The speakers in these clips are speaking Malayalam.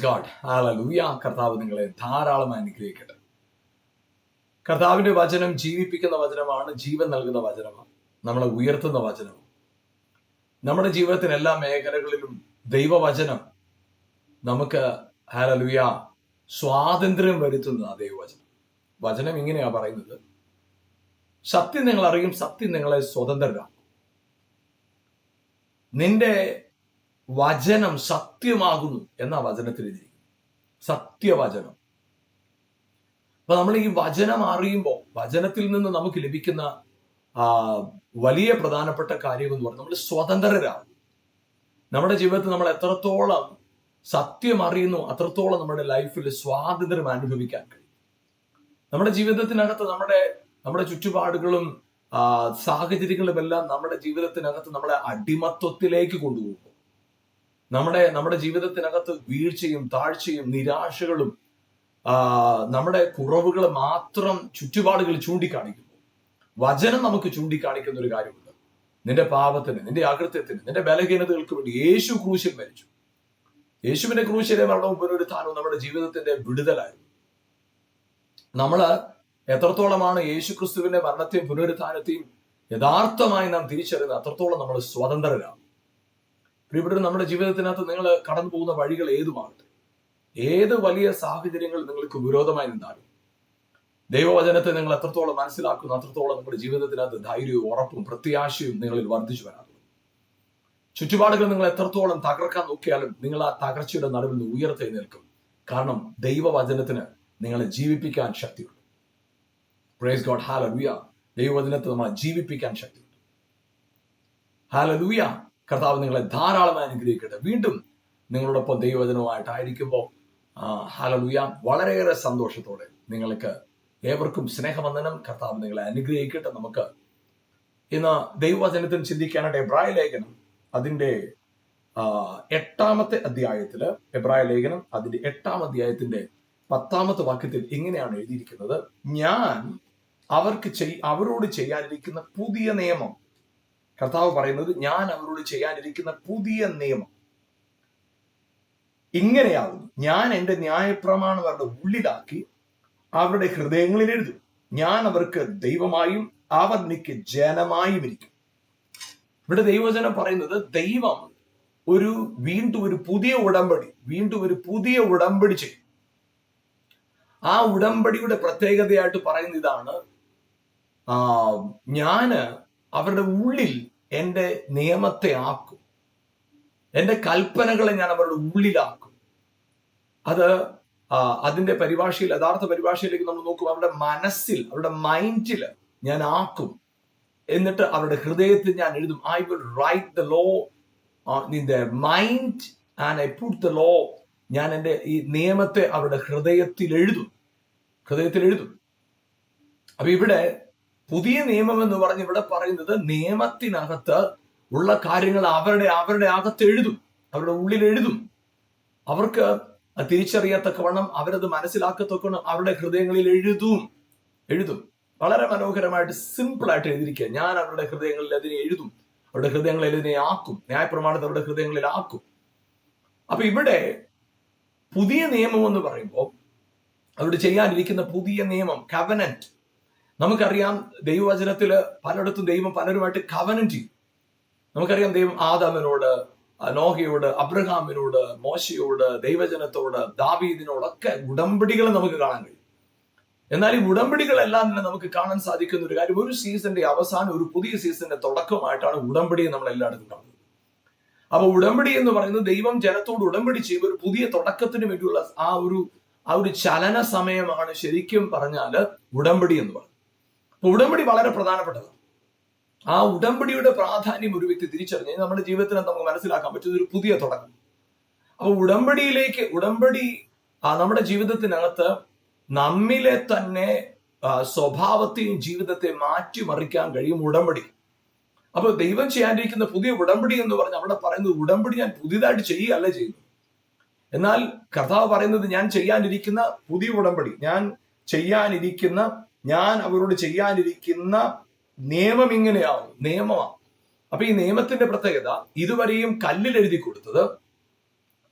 പ്രൈസ് ഗാഡ് ഹാലലൂയ കർത്താവ് നിങ്ങളെ ധാരാളം അനുഗ്രഹിക്കട്ടെ. കർത്താവിന്റെ വചനം ജീവിപ്പിക്കുന്ന വചനമാണ് ജീവൻ നൽകുന്ന വചനമാണ് നമ്മളെ ഉയർത്തുന്ന വചനവും. നമ്മുടെ ജീവിതത്തിന് എല്ലാ മേഖലകളിലും ദൈവവചനം നമുക്ക് ഹാലലുയ സ്വാതന്ത്ര്യം വരുത്തുന്ന ദൈവവചനം. വചനം ഇങ്ങനെയാ പറയുന്നത്. സത്യം നിങ്ങൾ അറിയും സത്യം നിങ്ങളെ സ്വതന്ത്രരാക്കും. നിന്റെ വചനം സത്യമാകുന്നു എന്ന വചനത്തിൽ എഴുതിയിരിക്കുന്നു സത്യവചനം. അപ്പൊ നമ്മൾ ഈ വചനം അറിയുമ്പോൾ വചനത്തിൽ നിന്ന് നമുക്ക് ലഭിക്കുന്ന വലിയ പ്രധാനപ്പെട്ട കാര്യം എന്ന് പറഞ്ഞാൽ നമ്മൾ സ്വതന്ത്രരാണ് നമ്മുടെ ജീവിതത്തിൽ നമ്മൾ എത്രത്തോളം സത്യം അറിയുന്നു അത്രത്തോളം നമ്മുടെ ലൈഫിൽ സ്വാതന്ത്ര്യം അനുഭവിക്കാൻ കഴിയും. നമ്മുടെ ജീവിതത്തിനകത്ത് നമ്മുടെ നമ്മുടെ ചുറ്റുപാടുകളും സാഹചര്യങ്ങളുമെല്ലാം നമ്മുടെ ജീവിതത്തിനകത്ത് നമ്മളെ അടിമത്വത്തിലേക്ക് കൊണ്ടുപോകും. നമ്മുടെ നമ്മുടെ ജീവിതത്തിനകത്ത് വീഴ്ചയും താഴ്ചയും നിരാശകളും നമ്മുടെ കുറവുകൾ മാത്രം ചുറ്റുപാടുകൾ ചൂണ്ടിക്കാണിക്കുന്നു. വചനം നമുക്ക് ചൂണ്ടിക്കാണിക്കുന്ന ഒരു കാര്യമുണ്ട്. നിന്റെ പാപത്തിന് നിന്റെ അകൃത്യത്തിന് നിന്റെ ബലഹീനതകൾക്ക് വേണ്ടി യേശു ക്രൂശിൽ മരിച്ചു. യേശുവിന്റെ ക്രൂശിലെ മരണവും പുനരുത്ഥാനവും നമ്മുടെ ജീവിതത്തിന്റെ വിടുതലായിരുന്നു. നമ്മൾ എത്രത്തോളമാണ് യേശു ക്രിസ്തുവിന്റെ മരണത്തെയും പുനരുത്ഥാനത്തെയും യഥാർത്ഥമായി നാം തിരിച്ചറിയുന്നത് അത്രത്തോളം നമ്മൾ സ്വതന്ത്രരാണ്. പ്രിയപ്പെട്ടവർ നമ്മുടെ ജീവിതത്തിനകത്ത് നിങ്ങൾ കടന്നു പോകുന്ന വഴികൾ ഏതുമാകട്ടെ? ഏത് വലിയ സാഹചര്യങ്ങൾ നിങ്ങൾക്ക് വിരോധമായി നിന്നാലും ദൈവവചനത്തെ നിങ്ങൾ എത്രത്തോളം മനസ്സിലാക്കുന്നു അത്രത്തോളം നമ്മുടെ ജീവിതത്തിനകത്ത് ധൈര്യവും ഉറപ്പും പ്രത്യാശയും നിങ്ങളിൽ വർദ്ധിച്ചു വരാറുള്ളൂ ചുറ്റുപാടുകൾ നിങ്ങൾ എത്രത്തോളം തകർക്കാൻ നോക്കിയാലും നിങ്ങൾ ആ തകർച്ചയുടെ നടുവിൽ നിന്ന് ഉയർത്തെഴുന്നേൽക്കും കാരണം ദൈവവചനത്തിന് നിങ്ങളെ ജീവിപ്പിക്കാൻ ശക്തിയുണ്ട്. പ്രേസ് ഗോഡ് ഹാലലുയ ദൈവവചനത്തെ നമ്മളെ ജീവിപ്പിക്കാൻ ശക്തിയുണ്ട്. ഹാലലൂയ കർത്താവ് നിങ്ങളെ ധാരാളമായി അനുഗ്രഹിക്കട്ടെ. വീണ്ടും നിങ്ങളോടൊപ്പം ദൈവവചനവുമായിട്ടായിരിക്കുമ്പോൾ ഹാലലൂയ വളരെയേറെ സന്തോഷത്തോടെ നിങ്ങൾക്ക് ഏവർക്കും സ്നേഹവന്ദനം. കർത്താവ് നിങ്ങളെ അനുഗ്രഹിക്കട്ടെ നമുക്ക്. ഇന്ന് ദൈവവചനത്തിൽ ചിന്തിക്കാനായിട്ട് എബ്രായ ലേഖനം അതിന്റെ എട്ടാമത്തെ അധ്യായത്തിൽ എബ്രായ ലേഖനം അതിന്റെ എട്ടാം അധ്യായത്തിന്റെ പത്താമത്തെ വാക്യത്തിൽ ഇങ്ങനെയാണ് എഴുതിയിരിക്കുന്നത്. ഞാൻ അവർക്ക് ചെയ് അവരോട് ചെയ്യാനിരിക്കുന്ന പുതിയ നിയമം കർത്താവ് പറയുന്നത് ഞാൻ അവരോട് ചെയ്യാനിരിക്കുന്ന പുതിയ നിയമം. ഇങ്ങനെയാകുന്നു. ഞാൻ എന്റെ ന്യായപ്രമാണം അവരുടെ ഉള്ളിലാക്കി അവരുടെ ഹൃദയങ്ങളിൽ എഴുതും. ഞാൻ അവർക്ക് ദൈവമായും അവർ എനിക്ക് ജനമായും ഇരിക്കും. ഇവിടെ ദൈവജനം പറയുന്നത് ദൈവം ഒരു വീണ്ടും ഒരു പുതിയ ഉടമ്പടി വീണ്ടും ഒരു പുതിയ ഉടമ്പടി ചെയ്യും. ആ ഉടമ്പടിയുടെ പ്രത്യേകതയായിട്ട് പറയുന്ന ഇതാണ് ഞാൻ അവരുടെ ഉള്ളിൽ എന്റെ നിയമത്തെ ആക്കും. എന്റെ കൽപ്പനകളെ ഞാൻ അവരുടെ ഉള്ളിലാക്കും. അത് അതിന്റെ പരിഭാഷയിൽ യഥാർത്ഥ പരിഭാഷയിലേക്ക് നമ്മൾ നോക്കും അവരുടെ മനസ്സിൽ അവരുടെ മൈൻഡിൽ ഞാൻ ആക്കും. എന്നിട്ട് അവരുടെ ഹൃദയത്തിൽ ഞാൻ എഴുതും I will write the law in the mind and I put the law ഞാൻ എന്റെ ഈ നിയമത്തെ അവരുടെ ഹൃദയത്തിൽ എഴുതും. ഹൃദയത്തിൽ എഴുതും. അപ്പൊ ഇവിടെ പുതിയ നിയമം എന്ന് പറഞ്ഞ് ഇവിടെ പറയുന്നത് നിയമത്തിനകത്ത് ഉള്ള കാര്യങ്ങൾ അവരുടെ അവരുടെ അകത്ത് എഴുതും. അവരുടെ ഉള്ളിൽ എഴുതും. അവർക്ക് തിരിച്ചറിയത്തക്കവണ്ണം അവരത് മനസ്സിലാക്കത്തക്കവണ്ണം അവരുടെ ഹൃദയങ്ങളിൽ എഴുതും. എഴുതും. വളരെ മനോഹരമായിട്ട് സിമ്പിളായിട്ട് എഴുതിയിരിക്കുക. ഞാൻ അവരുടെ ഹൃദയങ്ങളിൽ അതിനെ എഴുതും. അവരുടെ ഹൃദയങ്ങളിൽ അതിനെ ആക്കും. ന്യായപ്രമാണത്തെ അവരുടെ ഹൃദയങ്ങളിൽ ആക്കും. അപ്പൊ ഇവിടെ പുതിയ നിയമം എന്ന് പറയുമ്പോൾ അവിടെ ചെയ്യാനിരിക്കുന്ന പുതിയ നിയമം കവനന്റ് നമുക്കറിയാം ദൈവവചനത്തിൽ പലയിടത്തും ദൈവം പലരുമായിട്ട് കവനം ചെയ്യും. നമുക്കറിയാം ദൈവം ആദാമിനോട് നോഹയോട് അബ്രഹാമിനോട് മോശയോട് ദൈവജനത്തോട് ദാവീദിനോടൊക്കെ ഉടമ്പടികൾ നമുക്ക് കാണാൻ കഴിയും. എന്നാൽ ഈ ഉടമ്പടികളെല്ലാം തന്നെ നമുക്ക് കാണാൻ സാധിക്കുന്ന ഒരു കാര്യം ഒരു സീസണിന്റെ അവസാനം ഒരു പുതിയ സീസണിന്റെ തുടക്കമായിട്ടാണ് ഉടമ്പടി നമ്മൾ എല്ലായിടത്തും കാണുന്നത് അപ്പൊ ഉടമ്പടി എന്ന് പറയുന്നത് ദൈവം ജനത്തോട് ഉടമ്പടി ചെയ്യുമ്പോൾ ഒരു പുതിയ തുടക്കത്തിന് വേണ്ടിയുള്ള ആ ഒരു ആ ഒരു ചലന സമയമാണ് ശരിക്കും പറഞ്ഞാൽ ഉടമ്പടി എന്ന് പറയുന്നത്. അപ്പൊ ഉടമ്പടി വളരെ പ്രധാനപ്പെട്ടതാണ് ആ ഉടമ്പടിയുടെ പ്രാധാന്യം ഒരു വ്യക്തി തിരിച്ചറിഞ്ഞ് നമ്മുടെ ജീവിതത്തിൽ നമുക്ക് മനസ്സിലാക്കാൻ പറ്റുന്ന ഒരു പുതിയ തുടക്കം. അപ്പൊ ഉടമ്പടിയിലേക്ക് ഉടമ്പടി നമ്മുടെ ജീവിതത്തിനകത്ത് നമ്മിലെ തന്നെ സ്വഭാവത്തെയും ജീവിതത്തെ മാറ്റിമറിക്കാൻ കഴിയും ഉടമ്പടി. അപ്പൊ ദൈവം ചെയ്യാനിരിക്കുന്ന പുതിയ ഉടമ്പടി എന്ന് പറഞ്ഞ് അവിടെ പറയുന്നത് ഉടമ്പടി ഞാൻ പുതിയതായിട്ട് ചെയ്യുകയല്ല ചെയ്യുന്നു. എന്നാൽ കർത്താവ് പറയുന്നത് ഞാൻ ചെയ്യാനിരിക്കുന്ന പുതിയ ഉടമ്പടി ഞാൻ ചെയ്യാനിരിക്കുന്ന ഞാൻ അവരോട് ചെയ്യാനിരിക്കുന്ന നിയമം ഇങ്ങനെയാവും. നിയമമാണ്. അപ്പൊ ഈ നിയമത്തിന്റെ പ്രത്യേകത ഇതുവരെയും കല്ലിൽ എഴുതി കൊടുത്തത്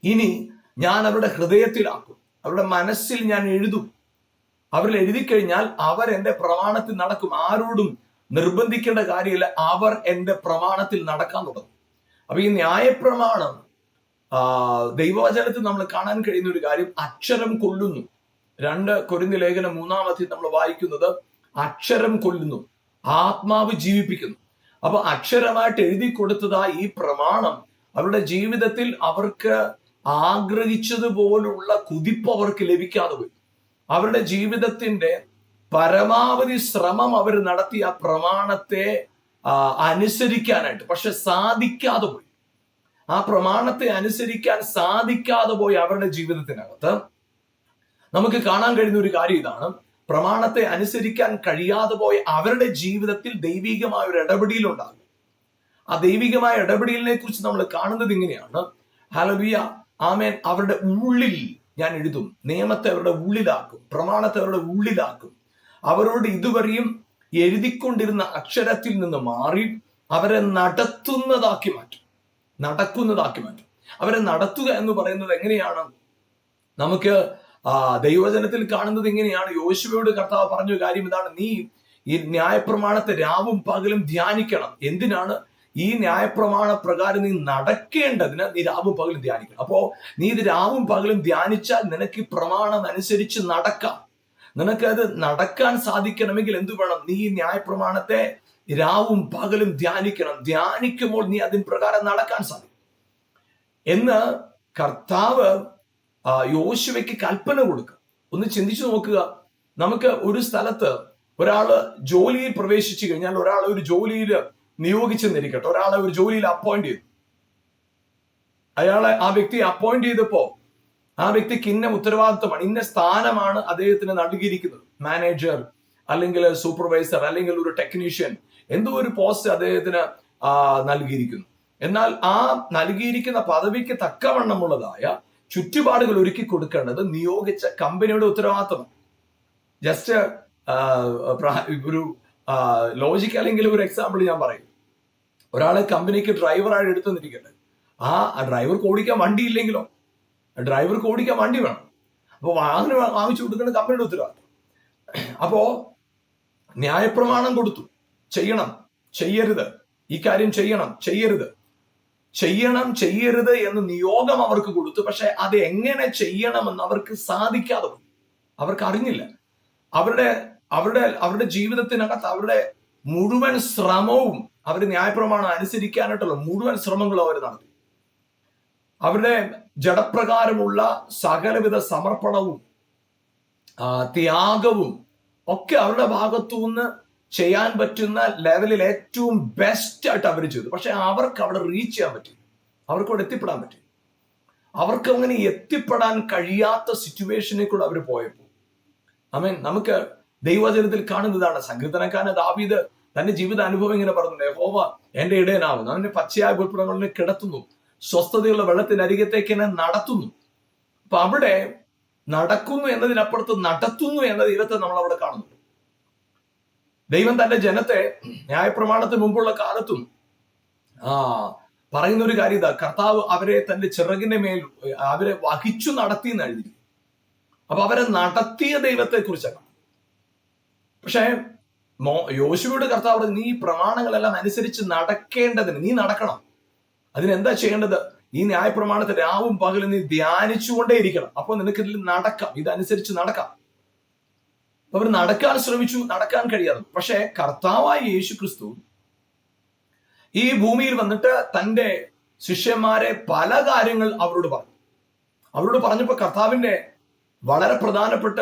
ഇനി ഞാൻ അവരുടെ ഹൃദയത്തിലാക്കും. അവരുടെ മനസ്സിൽ ഞാൻ എഴുതും. അവരിൽ എഴുതി കഴിഞ്ഞാൽ അവർ എന്റെ പ്രമാണത്തിൽ നടക്കും. ആരോടും നിർബന്ധിക്കേണ്ട കാര്യമില്ല. അവർ എന്റെ പ്രമാണത്തിൽ നടക്കാൻ തുടങ്ങും. അപ്പൊ ഈ ന്യായപ്രമാണം പ്രമാണം ദൈവവചനത്തിൽ നമ്മൾ കാണാൻ കഴിയുന്ന ഒരു കാര്യം അക്ഷരം കൊല്ലുന്നു. രണ്ട് കൊരിന്ത ലേഖനം മൂന്നാമത്തിൽ നമ്മൾ വായിക്കുന്നത് അക്ഷരം കൊല്ലുന്നു ആത്മാവ് ജീവിപ്പിക്കുന്നു. അപ്പൊ അക്ഷരമായിട്ട് എഴുതി കൊടുത്തതാ ഈ പ്രമാണം. അവരുടെ ജീവിതത്തിൽ അവർക്ക് ആഗ്രഹിച്ചതുപോലുള്ള കുതിപ്പ് അവർക്ക് ലഭിക്കാതെ പോയി. അവരുടെ ജീവിതത്തിന്റെ പരമാവധി ശ്രമം അവർ നടത്തിയ പ്രമാണത്തെ അനുസരിക്കാനായിട്ട് പക്ഷെ സാധിക്കാതെ പോയി. ആ പ്രമാണത്തെ അനുസരിക്കാൻ സാധിക്കാതെ പോയി അവരുടെ ജീവിതത്തിനകത്ത്. നമുക്ക് കാണാൻ കഴിയുന്ന ഒരു കാര്യം ഇതാണ്. പ്രമാണത്തെ അനുസരിക്കാൻ കഴിയാതെ പോയ അവരുടെ ജീവിതത്തിൽ ദൈവികമായ ഒരു ഇടപെടലുണ്ടാകും ആ ദൈവികമായ ഇടപെടലിനെ കുറിച്ച് നമ്മൾ കാണുന്നത് ഇങ്ങനെയാണ്. ഹലബിയ ആമേൻ അവരുടെ ഉള്ളിൽ ഞാൻ എഴുതും. നിയമത്തെ അവരുടെ ഉള്ളിലാക്കും. പ്രമാണത്തെ അവരുടെ ഉള്ളിലാക്കും. അവരോട് ഇതുവരെയും എഴുതിക്കൊണ്ടിരുന്ന അക്ഷരത്തിൽ നിന്ന് മാറി അവരെ നടത്തുന്നതാക്കി മാറ്റും. നടക്കുന്നതാക്കി മാറ്റും. അവരെ നടത്തുക എന്ന് പറയുന്നത് എങ്ങനെയാണ്? നമുക്ക് ആ ദൈവജനത്തിൽ കാണുന്നത് ഇങ്ങനെയാണ്. യോശുവയോട് കർത്താവ് പറഞ്ഞ കാര്യം ഇതാണ്. നീ ഈ ന്യായപ്രമാണത്തെ രാവും പകലും ധ്യാനിക്കണം. എന്തിനാണ്? ഈ ന്യായപ്രമാണ പ്രകാരം നീ നടക്കേണ്ടതിന് നീ രാവും പകലും ധ്യാനിക്കണം. അപ്പോ നീ ഇത് രാവും പകലും ധ്യാനിച്ചാൽ നിനക്ക് ഈ പ്രമാണം അനുസരിച്ച് നടക്കാം. നിനക്ക് അത് നടക്കാൻ സാധിക്കണമെങ്കിൽ എന്തു വേണം? നീ ഈ ന്യായപ്രമാണത്തെ രാവും പകലും ധ്യാനിക്കണം. ധ്യാനിക്കുമ്പോൾ നീ അതിൻ പ്രകാരം നടക്കാൻ സാധിക്കും. എന്ന് കർത്താവ് യോശുവയ്ക്ക് കൽപ്പന കൊടുക്കുക. ഒന്ന് ചിന്തിച്ചു നോക്കുക. നമുക്ക് ഒരു സ്ഥലത്ത് ഒരാൾ ജോലിയിൽ പ്രവേശിച്ചു കഴിഞ്ഞാൽ ഒരാളെ ഒരു ജോലിയിൽ നിയോഗിച്ചെന്നിരിക്കട്ടെ ഒരാളെ ഒരു ജോലിയിൽ അപ്പോയിന്റ് ചെയ്തു. അയാളെ ആ വ്യക്തി അപ്പോയിന്റ് ചെയ്തപ്പോ ആ വ്യക്തിക്ക് ഇന്ന ഉത്തരവാദിത്വമാണ് ഇന്ന സ്ഥാനമാണ് അദ്ദേഹത്തിന് നൽകിയിരിക്കുന്നത്. മാനേജർ അല്ലെങ്കിൽ സൂപ്പർവൈസർ അല്ലെങ്കിൽ ഒരു ടെക്നീഷ്യൻ എന്തോ ഒരു പോസ്റ്റ് അദ്ദേഹത്തിന് നൽകിയിരിക്കുന്നു. എന്നാൽ ആ നൽകിയിരിക്കുന്ന പദവിക്ക് തക്കവണ്ണമുള്ളതായ ചുറ്റുപാടുകൾ ഒരുക്കി കൊടുക്കേണ്ടത് നിയോഗിച്ച കമ്പനിയുടെ ഉത്തരവാദിത്തമാണ്. ജസ്റ്റ് ഒരു ലോജിക് അല്ലെങ്കിൽ ഒരു എക്സാമ്പിൾ ഞാൻ പറയും. ഒരാളെ കമ്പനിക്ക് ഡ്രൈവറായിട്ട് എടുത്തെന്നിരിക്കട്ടെ ആ ഡ്രൈവർക്ക് ഓടിക്കാൻ വണ്ടിയില്ലെങ്കിലോ? ഡ്രൈവർക്ക് ഓടിക്കാൻ വണ്ടി വേണം. അപ്പോൾ വാഹനം വാങ്ങിച്ചു കൊടുക്കുന്ന കമ്പനിയുടെ ഉത്തരവാദിത്തം. അപ്പോ ന്യായപ്രമാണം കൊടുത്തു. ചെയ്യണം. ചെയ്യരുത്. ഈ കാര്യം ചെയ്യണം. ചെയ്യരുത്. ചെയ്യണം ചെയ്യരുത് എന്ന് നിയോഗം അവർക്ക് കൊടുത്തു. പക്ഷെ അത് എങ്ങനെ ചെയ്യണമെന്ന് അവർക്ക് സാധിക്കാതെ പോയി. അവർക്ക് അറിഞ്ഞില്ല. അവരുടെ അവരുടെ അവരുടെ ജീവിതത്തിനകത്ത് അവരുടെ മുഴുവൻ ശ്രമവും അവർ ന്യായപ്രമാണം അനുസരിക്കാനായിട്ടുള്ള മുഴുവൻ ശ്രമങ്ങളും അവർ നടത്തി. അവരുടെ ജഡപ്രകാരമുള്ള സകലവിധ സമർപ്പണവും ത്യാഗവും ഒക്കെ അവരുടെ ഭാഗത്തു നിന്ന് ചെയ്യാൻ പറ്റുന്ന ലെവലിൽ ഏറ്റവും ബെസ്റ്റ് ആയിട്ട് അവർ ചെയ്തു. പക്ഷെ അവർക്ക് അവിടെ റീച്ച് ചെയ്യാൻ പറ്റി. അവർക്ക് അവിടെ എത്തിപ്പെടാൻ പറ്റി. അവർക്ക് അങ്ങനെ എത്തിപ്പെടാൻ കഴിയാത്ത സിറ്റുവേഷനിൽ അവർ പോയപ്പോൾ. അമേൻ നമുക്ക് ദൈവചനത്തിൽ കാണുന്നതാണ് സങ്കീർത്തനക്കാരൻ ദാവീദ് തന്റെ ജീവിത അനുഭവം ഇങ്ങനെ പറഞ്ഞു ഹോവ എന്റെ ഇടയനാവുന്നു. അവന്റെ പച്ചയായ പുൽപ്പുറങ്ങളിനെ കിടത്തുന്നു. സ്വസ്ഥതയുള്ള വെള്ളത്തിനരികത്തേക്ക് എന്നെ നടത്തുന്നു. അപ്പൊ അവിടെ നടക്കുന്നു എന്നതിനപ്പുറത്ത് നടത്തുന്നു എന്ന ദൈവത്തെ നമ്മൾ അവിടെ കാണുന്നു ദൈവം തന്റെ ജനത്തെ ന്യായപ്രമാണത്തിന് മുമ്പുള്ള കാലത്തും ആ പറയുന്ന ഒരു കാര്യം ഇതാ കർത്താവ് അവരെ തന്റെ ചിറകിന്റെ മേൽ അവരെ വഹിച്ചു നടത്തി എന്ന് എഴുതി അപ്പൊ അവരെ നടത്തിയ ദൈവത്തെ കുറിച്ചാണ് പക്ഷേ മോ യോശുവയുടെ കർത്താവ് നീ പ്രമാണങ്ങളെല്ലാം അനുസരിച്ച് നടക്കേണ്ടതിന് നീ നടക്കണം. അതിനെന്താ ചെയ്യേണ്ടത്? ഈ ന്യായപ്രമാണത്തെ രാവും പകലും നീ ധ്യാനിച്ചുകൊണ്ടേ ഇരിക്കണം അപ്പൊ നിനക്ക് ഇതിൽ നടക്കാം ഇതനുസരിച്ച് നടക്കാം. അവർ നടക്കാൻ ശ്രമിച്ചു നടക്കാൻ കഴിയാതെ. പക്ഷെ കർത്താവായ യേശു ക്രിസ്തു ഈ ഭൂമിയിൽ വന്നിട്ട് തന്റെ ശിഷ്യന്മാരെ പല കാര്യങ്ങൾ അവരോട് പറഞ്ഞു. അവരോട് പറഞ്ഞപ്പോൾ കർത്താവിന്റെ വളരെ പ്രധാനപ്പെട്ട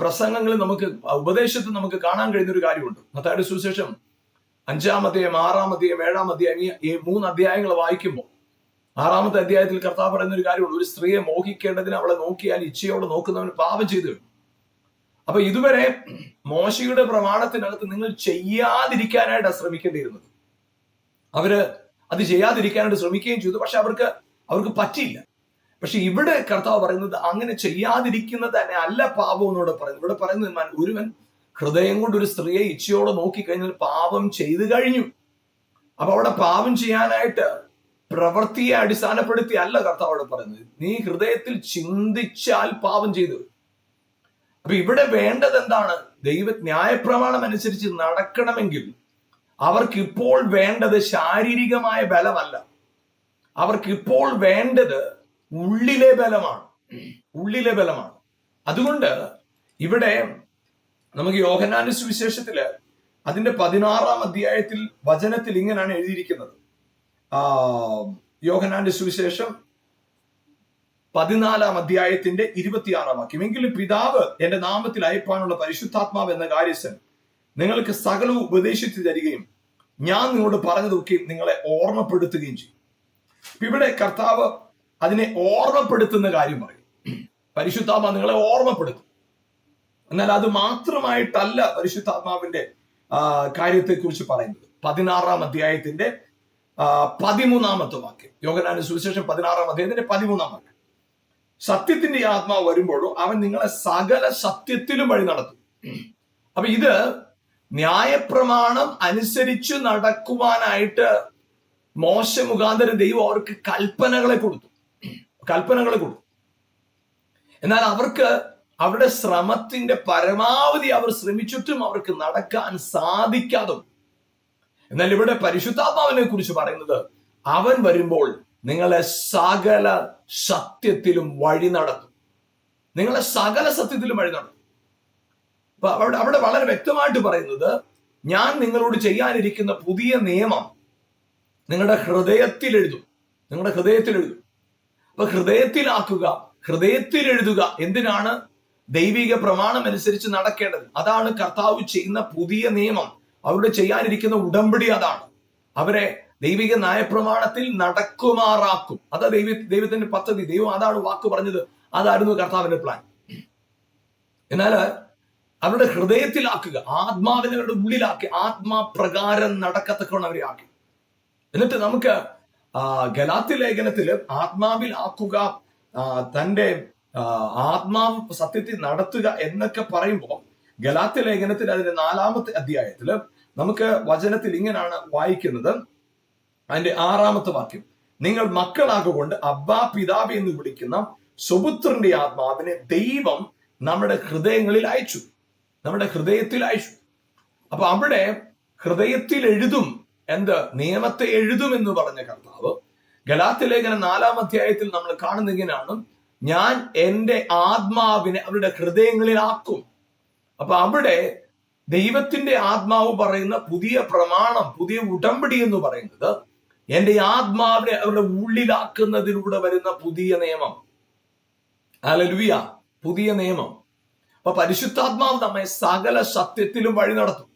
പ്രസംഗങ്ങളിൽ നമുക്ക് ഉപദേശത്തിൽ നമുക്ക് കാണാൻ കഴിയുന്ന ഒരു കാര്യമുണ്ട്. മത്തായുടെ സുവിശേഷം അഞ്ചാം അധ്യായം ആറാം അധ്യായം ഏഴാം അധ്യായം ഈ- മൂന്ന് അധ്യായങ്ങൾ വായിക്കുമ്പോൾ ആറാമത്തെ അധ്യായത്തിൽ കർത്താവ് പറയുന്ന ഒരു കാര്യമുണ്ട്. ഒരു സ്ത്രീയെ മോഹിക്കേണ്ടതിന് അവളെ നോക്കിയാൽ ഇച്ഛയോടെ നോക്കുന്നവന് പാപം ചെയ്തു. അപ്പൊ ഇതുവരെ മോശയുടെ പ്രമാണത്തിനകത്ത് നിങ്ങൾ ചെയ്യാതിരിക്കാനായിട്ടാണ് ശ്രമിക്കേണ്ടിയിരുന്നത്. അവർ അത് ചെയ്യാതിരിക്കാനായിട്ട് ശ്രമിക്കുകയും ചെയ്തു. പക്ഷെ അവർക്ക് അവർക്ക് പറ്റിയില്ല. പക്ഷെ ഇവിടെ കർത്താവ് പറയുന്നത് അങ്ങനെ ചെയ്യാതിരിക്കുന്നത് തന്നെ അല്ല പാപം എന്നോട് പറയുന്നത്. ഇവിടെ പറയുന്നത് ഒരുവൻ ഹൃദയം കൊണ്ട് ഒരു സ്ത്രീയെ ഇച്ഛയോടെ നോക്കിക്കഴിഞ്ഞാൽ പാപം ചെയ്തു കഴിഞ്ഞു. അപ്പൊ അവിടെ പാപം ചെയ്യാനായിട്ട് പ്രവൃത്തിയെ അടിസ്ഥാനപ്പെടുത്തി അല്ല കർത്താവ് അവിടെ പറയുന്നത്. നീ ഹൃദയത്തിൽ ചിന്തിച്ചാൽ പാപം ചെയ്തു. അപ്പൊ ഇവിടെ വേണ്ടത് എന്താണ്? ദൈവ ന്യായപ്രമാണം അനുസരിച്ച് നടക്കണമെങ്കിൽ അവർക്ക് ഇപ്പോൾ വേണ്ടത് ശാരീരികമായ ബലമല്ല. അവർക്ക് ഇപ്പോൾ വേണ്ടത് ഉള്ളിലെ ബലമാണ്. ഉള്ളിലെ ബലമാണ്. അതുകൊണ്ട് ഇവിടെ നമുക്ക് യോഹനാന്റെ സുവിശേഷത്തിൽ അതിന്റെ പതിനാറാം അധ്യായത്തിൽ വചനത്തിൽ ഇങ്ങനെയാണ് എഴുതിയിരിക്കുന്നത്. യോഹനാന്റെ സുവിശേഷം പതിനാലാം അധ്യായത്തിന്റെ ഇരുപത്തിയാറാം വാക്യം എങ്കിലും പിതാവ് എന്റെ നാമത്തിൽ അയപ്പാനുള്ള പരിശുദ്ധാത്മാവ് എന്ന കാര്യസ്ഥൻ നിങ്ങൾക്ക് സകലവും ഉപദേശിച്ചു തരികയും ഞാൻ നിങ്ങളോട് പറഞ്ഞതൊക്കെ നിങ്ങളെ ഓർമ്മപ്പെടുത്തുകയും ചെയ്യും. ഇവിടെ കർത്താവ് അതിനെ ഓർമ്മപ്പെടുത്തുന്ന കാര്യം പറയും. പരിശുദ്ധാത്മ നിങ്ങളെ ഓർമ്മപ്പെടുത്തും. എന്നാൽ അത് മാത്രമായിട്ടല്ല പരിശുദ്ധാത്മാവിന്റെ കാര്യത്തെ കുറിച്ച് പറയുന്നത്. പതിനാറാം അധ്യായത്തിന്റെ പതിമൂന്നാമത്തെ വാക്യം. യോഗനാന സുവിശേഷം പതിനാറാം അധ്യായത്തിന്റെ പതിമൂന്നാം വാക്യം. സത്യത്തിന്റെ ആത്മാവ് വരുമ്പോഴും അവൻ നിങ്ങളെ സകല സത്യത്തിലും വഴി നടത്തും. അപ്പൊ ഇത് ന്യായപ്രമാണം അനുസരിച്ച് നടക്കുവാനായിട്ട് മോശ മുഖാന്തരം ദൈവം അവർക്ക് കൽപ്പനകളെ കൊടുത്തു. കൽപ്പനകളെ കൊടുത്തു. എന്നാൽ അവർക്ക് അവരുടെ ശ്രമത്തിന്റെ പരമാവധി അവർ ശ്രമിച്ചിട്ടും അവർക്ക് നടക്കാൻ സാധിക്കാതെ എന്നാൽ ഇവിടെ പരിശുദ്ധാത്മാവിനെ കുറിച്ച് പറയുന്നത് അവൻ വരുമ്പോൾ നിങ്ങളെ സകല സത്യത്തിലും വഴി നടത്തും. നിങ്ങളെ സകല സത്യത്തിലും വഴി നടത്തും. അപ്പൊ അവിടെ അവിടെ വളരെ വ്യക്തമായിട്ട് പറയുന്നത് ഞാൻ നിങ്ങളോട് ചെയ്യാനിരിക്കുന്ന പുതിയ നിയമം നിങ്ങളുടെ ഹൃദയത്തിൽ എഴുതും. നിങ്ങളുടെ ഹൃദയത്തിൽ എഴുതും. അപ്പൊ ഹൃദയത്തിലാക്കുക ഹൃദയത്തിൽ എഴുതുക എന്തിനാണ്? ദൈവിക പ്രമാണം അനുസരിച്ച് നടക്കേണ്ടത്. അതാണ് കർത്താവ് ചെയ്യുന്ന പുതിയ നിയമം. അവരുടെ ചെയ്യാനിരിക്കുന്ന ഉടമ്പടി അതാണ്. അവരെ ദൈവിക നയപ്രമാണത്തിൽ നടക്കുമാറാക്കും. അതാ ദൈവ ദൈവത്തിന്റെ പദ്ധതി. ദൈവം അതാണ് വാക്ക് പറഞ്ഞത്. അതായിരുന്നു കർത്താവിന്റെ പ്ലാൻ എന്നാൽ അവരുടെ ഹൃദയത്തിലാക്കുക ആത്മാവിനെ അവരുടെ ഉള്ളിലാക്കി. ആത്മാപ്രകാരം നടക്കത്തക്കവണ്ണം അവരെ ആക്കി. എന്നിട്ട് നമുക്ക് ഗലാത്തി ലേഖനത്തിൽ ആത്മാവിൽ ആക്കുക തന്റെ ആത്മാവ് സത്യത്തിൽ നടത്തുക എന്നൊക്കെ പറയുമ്പോൾ ഗലാത്തി ലേഖനത്തിൽ അതിന്റെ നാലാമത്തെ അധ്യായത്തിൽ നമുക്ക് വചനത്തിൽ ഇങ്ങനെയാണ് വായിക്കുന്നത്. അതിന്റെ ആറാമത്തെ വാക്യം. നിങ്ങൾ മക്കളാകൊണ്ട് അബ്ബാ പിതാവ് എന്ന് വിളിക്കുന്ന സുപുത്രന്റെ ആത്മാവിനെ ദൈവം നമ്മുടെ ഹൃദയങ്ങളിൽ അയച്ചു. നമ്മുടെ ഹൃദയത്തിൽ അയച്ചു. അപ്പൊ അവിടെ ഹൃദയത്തിൽ എഴുതും. എന്ത്? നിയമത്തെ എഴുതും എന്ന് പറഞ്ഞ കർത്താവ് ഗലാത്തി ലേഖന നാലാം അധ്യായത്തിൽ നമ്മൾ കാണുന്ന ഇങ്ങനെയാണ്. ഞാൻ എന്റെ ആത്മാവിനെ അവരുടെ ഹൃദയങ്ങളിൽ ആക്കും. അപ്പൊ അവിടെ ദൈവത്തിന്റെ ആത്മാവ് പറയുന്ന പുതിയ പ്രമാണം പുതിയ ഉടമ്പടി എന്ന് പറയുന്നത് എന്റെ ആത്മാവിനെ അവരുടെ ഉള്ളിലാക്കുന്നതിലൂടെ വരുന്ന പുതിയ നിയമം. അലലുവിയ പുതിയ നിയമം. അപ്പൊ പരിശുദ്ധാത്മാവ് നമ്മെ സകല സത്യത്തിലും വഴി നടത്തും.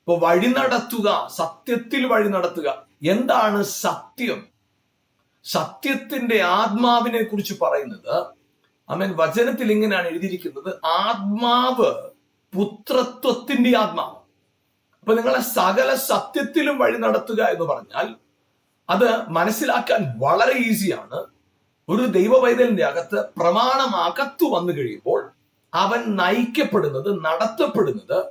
അപ്പൊ വഴി നടത്തുക സത്യത്തിൽ വഴി നടത്തുക. എന്താണ് സത്യം? സത്യത്തിന്റെ ആത്മാവിനെ കുറിച്ച് പറയുന്നത് അമൻ വചനത്തിൽ ഇങ്ങനെയാണ് എഴുതിയിരിക്കുന്നത് ആത്മാവ് പുത്രത്വത്തിന്റെ ആത്മാവ്. അപ്പൊ നിങ്ങളെ സകല സത്യത്തിലും വഴി നടത്തുക എന്ന് പറഞ്ഞാൽ അത് മനസ്സിലാക്കാൻ വളരെ ഈസിയാണ്. ഒരു ദൈവവൈതലിന്റെ അകത്ത് പ്രമാണം അകത്തു വന്നു കഴിയുമ്പോൾ അവൻ നയിക്കപ്പെടുന്നത് നടത്തപ്പെടുന്നത്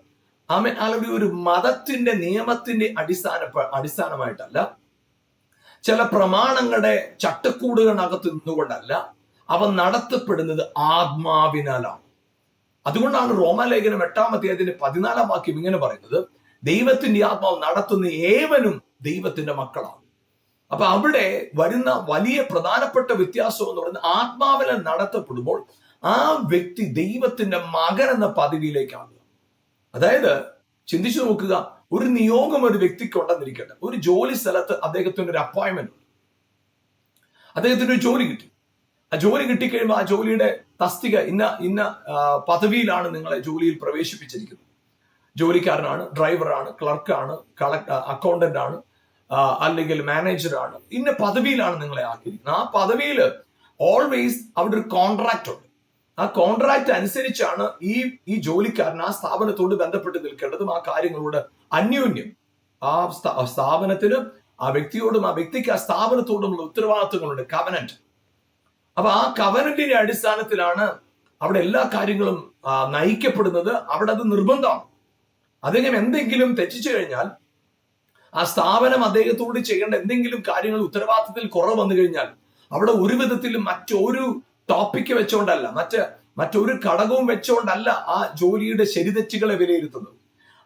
അവൻ അല്ലെങ്കിൽ ഒരു മതത്തിന്റെ നിയമത്തിന്റെ അടിസ്ഥാന അടിസ്ഥാനമായിട്ടല്ല. ചില പ്രമാണങ്ങളുടെ ചട്ടക്കൂടുകളിനകത്ത് നിന്നുകൊണ്ടല്ല അവ നടത്തപ്പെടുന്നത് ആത്മാവിനാലാണ്. അതുകൊണ്ടാണ് റോമാലേഖനം എട്ടാം അധ്യായത്തിന്റെ പതിനാലാം വാക്യം ഇങ്ങനെ പറയുന്നത്. ദൈവത്തിന്റെ ആത്മാവ് നടത്തുന്ന ഏവനും ദൈവത്തിന്റെ മക്കളാണ്. അപ്പൊ അവിടെ വരുന്ന വലിയ പ്രധാനപ്പെട്ട വ്യത്യാസം എന്ന് പറയുന്നത് ആത്മാവിനെ നടത്തപ്പെടുമ്പോൾ ആ വ്യക്തി ദൈവത്തിന്റെ മകൻ എന്ന പദവിയിലേക്കാണ്. അതായത് ചിന്തിച്ചു നോക്കുക ഒരു നിയോഗം ഒരു വ്യക്തിക്ക് ഉണ്ടെന്നിരിക്കട്ടെ. ഒരു ജോലി സ്ഥലത്ത് അദ്ദേഹത്തിന് ഒരു അപ്പോയിന്റ്മെന്റ് ഉണ്ട്. അദ്ദേഹത്തിന് ഒരു ജോലി കിട്ടി. ആ ജോലി കിട്ടിക്കഴിയുമ്പോൾ ആ ജോലിയുടെ തസ്തിക ഇന്ന ഇന്ന പദവിയിലാണ് നിങ്ങളെ ജോലിയിൽ പ്രവേശിപ്പിച്ചിരിക്കുന്നത്. ജോലിക്കാരനാണ് ഡ്രൈവറാണ് ക്ലർക്കാണ് കളക്ട് അക്കൗണ്ടന്റ് ആണ്. അല്ലെങ്കിൽ മാനേജറാണ് ഇന്ന പദവിയിലാണ് നിങ്ങളെ ആക്കിയിരിക്കുന്നത് ആ പദവിയിൽ ഓൾവേസ് അവിടെ ഒരു കോൺട്രാക്ട് ഉണ്ട്. ആ കോൺട്രാക്ട് അനുസരിച്ചാണ് ഈ ഈ ജോലിക്കാരൻ ആ സ്ഥാപനത്തോട് ബന്ധപ്പെട്ട് നിൽക്കേണ്ടതും ആ കാര്യങ്ങളോട് അന്യോന്യം. ആ സ്ഥാ- സ്ഥാപനത്തിനും ആ വ്യക്തിയോടും ആ വ്യക്തിക്ക് ആ സ്ഥാപനത്തോടുമുള്ള ഉത്തരവാദിത്വങ്ങളുണ്ട് കവനന്റ് അപ്പൊ ആ കവനന്റിന്റെ അടിസ്ഥാനത്തിലാണ് അവിടെ എല്ലാ കാര്യങ്ങളും നയിക്കപ്പെടുന്നത്. അവിടെ അത് നിർബന്ധമാണ്. അദ്ദേഹം എന്തെങ്കിലും തെറ്റിച്ചു കഴിഞ്ഞാൽ ആ സ്ഥാപനം അദ്ദേഹത്തോട് ചെയ്യേണ്ട എന്തെങ്കിലും കാര്യങ്ങൾ ഉത്തരവാദിത്തത്തിൽ കുറവ് വന്നു കഴിഞ്ഞാൽ അവിടെ ഒരു വിധത്തിലും മറ്റൊരു ടോപ്പിക്ക് വെച്ചുകൊണ്ടല്ല മറ്റ് മറ്റൊരു ഘടകവും വെച്ചുകൊണ്ടല്ല ആ ജോലിയുടെ ശരിതെറ്റുകളെ വിലയിരുത്തുന്നത്.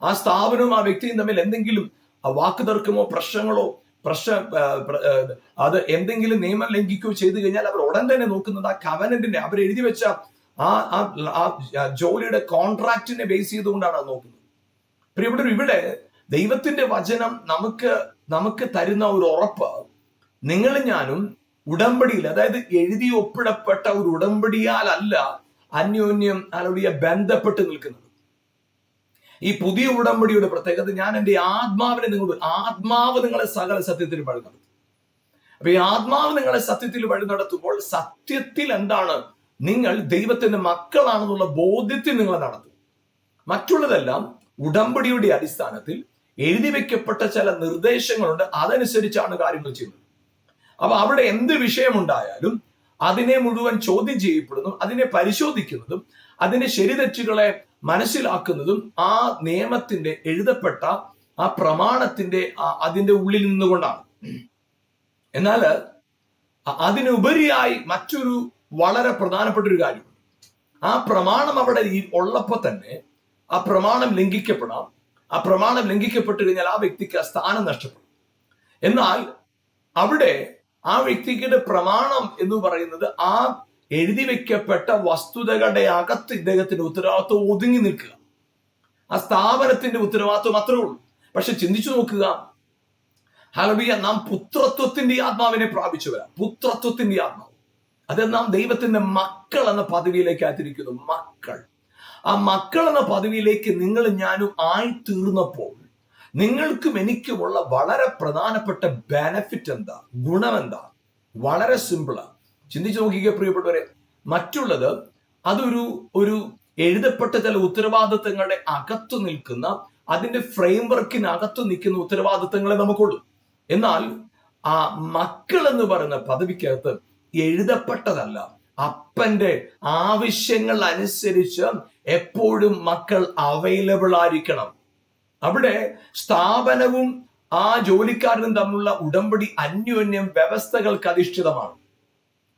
ആ സ്ഥാപനവും ആ വ്യക്തിയും തമ്മിൽ എന്തെങ്കിലും വാക്കുതർക്കമോ വാക്ക് പ്രശ്നങ്ങളോ പ്രശ്ന അത് എന്തെങ്കിലും നിയമം ലംഘിക്കുകയോ ചെയ്തു കഴിഞ്ഞാൽ അവർ ഉടൻ തന്നെ നോക്കുന്നത് ആ കവനന്റിന്റെ അവർ എഴുതി വെച്ച ആ ആ- ആ ജോലിയുടെ കോൺട്രാക്റ്റിനെ ബേസ് ചെയ്തുകൊണ്ടാണ് അത് നോക്കുന്നത്. പ്രിയപ്പെട്ടവർ ഇവിടെ ദൈവത്തിന്റെ വചനം നമുക്ക് നമുക്ക് തരുന്ന ഒരു ഉറപ്പ്. നിങ്ങളും ഞാനും ഉടമ്പടിയിൽ അതായത് എഴുതി ഒപ്പിടപ്പെട്ട ഒരു ഉടമ്പടിയാലല്ല അന്യോന്യം അല്ലെ ബന്ധപ്പെട്ട് നിൽക്കുന്നത്. ഈ പുതിയ ഉടമ്പടിയുടെ പ്രത്യേകത ഞാൻ എന്റെ ആത്മാവിനെ നിങ്ങൾ ആത്മാവ് നിങ്ങളെ സകല സത്യത്തിൽ വഴി നടത്തും. അപ്പൊ ഈ ആത്മാവ് നിങ്ങളെ സത്യത്തിൽ വഴി നടത്തുമ്പോൾ സത്യത്തിൽ എന്താണ്? നിങ്ങൾ ദൈവത്തിന്റെ മക്കളാണെന്നുള്ള ബോധ്യത്തിൽ നിങ്ങളെ നടത്തും. മറ്റുള്ളതെല്ലാം ഉടമ്പടിയുടെ അടിസ്ഥാനത്തിൽ എഴുതി വെക്കപ്പെട്ട ചില നിർദ്ദേശങ്ങളുണ്ട്. അതനുസരിച്ചാണ് കാര്യങ്ങൾ ചെയ്യുന്നത്. അപ്പൊ അവിടെ എന്ത് വിഷയമുണ്ടായാലും അതിനെ മുഴുവൻ ചോദ്യം ചെയ്യപ്പെടുന്നു അതിനെ പരിശോധിക്കുന്നതും അതിന്റെ ശരിതെറ്റുകളെ മനസ്സിലാക്കുന്നതും ആ നിയമത്തിന്റെ എഴുതപ്പെട്ട ആ പ്രമാണത്തിന്റെ അതിന്റെ ഉള്ളിൽ നിന്നുകൊണ്ടാണ്. എന്നാൽ അതിനുപരിയായി മറ്റൊരു വളരെ പ്രധാനപ്പെട്ട ഒരു കാര്യം. ആ പ്രമാണം അവിടെ ഉള്ളപ്പോൾ ഉള്ളപ്പോ തന്നെ ആ പ്രമാണം ലംഘിക്കപ്പെടാം. ആ പ്രമാണം ലംഘിക്കപ്പെട്ടു കഴിഞ്ഞാൽ ആ വ്യക്തിക്ക് ആ സ്ഥാനം നഷ്ടപ്പെടും. എന്നാൽ അവിടെ ആ വ്യക്തിയുടെ പ്രമാണം എന്ന് പറയുന്നത് ആ എഴുതി വെക്കപ്പെട്ട വസ്തുതകളുടെ അകത്ത് ഇദ്ദേഹത്തിന്റെ ഉത്തരവാദിത്വം ഒതുങ്ങി നിൽക്കുക. ആ സ്ഥാപനത്തിന്റെ ഉത്തരവാദിത്വം മാത്രമേ ഉള്ളൂ. പക്ഷെ ചിന്തിച്ചു നോക്കുക. ഹലബിയ നാം പുത്രത്വത്തിന്റെ ആത്മാവിനെ പ്രാപിച്ചവരാ പുത്രത്വത്തിന്റെ ആത്മാവ്. അത് നാം ദൈവത്തിന്റെ മക്കൾ എന്ന പദവിയിലേക്ക് ആയിരിക്കുന്നു മക്കൾ. ആ മക്കൾ എന്ന പദവിയിലേക്ക് നിങ്ങൾ ഞാനും ആയി തീർന്നപ്പോൾ നിങ്ങൾക്കും എനിക്കുമുള്ള വളരെ പ്രധാനപ്പെട്ട ബെനഫിറ്റ് എന്താ? ഗുണം എന്താ വളരെ സിമ്പിളാണ് ചിന്തിച്ചു നോക്കിക്കുക പ്രിയപ്പെട്ടവരെ. മറ്റുള്ളത് അതൊരു ഒരു എഴുതപ്പെട്ട ചില ഉത്തരവാദിത്തങ്ങളുടെ അകത്തു നിൽക്കുന്ന അതിന്റെ ഫ്രെയിംവർക്കിനകത്തു നിൽക്കുന്ന ഉത്തരവാദിത്തങ്ങളെ നമുക്കുള്ളൂ. എന്നാൽ ആ മക്കൾ എന്ന് പറയുന്ന പദവിക്കകത്ത് എഴുതപ്പെട്ടതല്ല. അപ്പന്റെ ആവശ്യങ്ങൾ അനുസരിച്ച് എപ്പോഴും മക്കൾ അവൈലബിൾ ആയിരിക്കണം. അവിടെ സ്ഥാപനവും ആ ജോലിക്കാരനും തമ്മിലുള്ള ഉടമ്പടി അന്യോന്യം വ്യവസ്ഥകൾക്ക് അധിഷ്ഠിതമാണ്.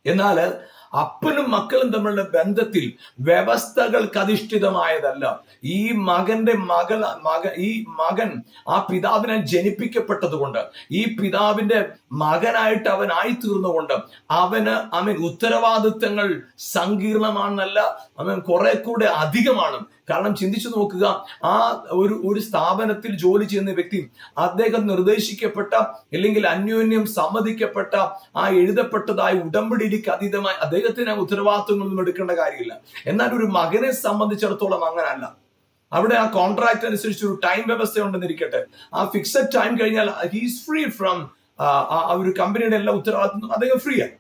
എന്നാൽ അപ്പനും മക്കളും തമ്മിലുള്ള ബന്ധത്തിൽ വ്യവസ്ഥകൾക്ക് അധിഷ്ഠിതമായതല്ല. ഈ മകന്റെ മകൾ മക ഈ മകൻ ആ പിതാവിനെ ജനിപ്പിക്കപ്പെട്ടതുകൊണ്ട് ഈ പിതാവിന്റെ മകനായിട്ട് അവൻ ആയിത്തീർന്നുകൊണ്ട് അവന് അവൻ ഉത്തരവാദിത്തങ്ങൾ സങ്കീർണമാണെന്നല്ല അവൻ കുറെ കൂടെ അധികമാണ്. കാരണം ചിന്തിച്ചു നോക്കുക ആ ഒരു ഒരു സ്ഥാപനത്തിൽ ജോലി ചെയ്യുന്ന വ്യക്തി അദ്ദേഹം നിർദ്ദേശിക്കപ്പെട്ട അല്ലെങ്കിൽ അന്യോന്യം സമ്മതിക്കപ്പെട്ട ആ എഴുതപ്പെട്ടതായ ഉടമ്പടിക്ക് അതീതമായി അദ്ദേഹത്തിന് ഉത്തരവാദിത്വങ്ങളൊന്നും എടുക്കേണ്ട കാര്യമില്ല. എന്നാൽ ഒരു മകനെ സംബന്ധിച്ചിടത്തോളം അങ്ങനല്ല. അവിടെ ആ കോൺട്രാക്ട് അനുസരിച്ച് ഒരു ടൈം വ്യവസ്ഥ ഉണ്ടെന്നിരിക്കട്ടെ ആ ഫിക്സഡ് ടൈം കഴിഞ്ഞാൽ ഹീസ് ഫ്രീ ഫ്രം ആ ഒരു കമ്പനിയുടെ എല്ലാ ഉത്തരവാദിത്വം അദ്ദേഹം ഫ്രീയാണ്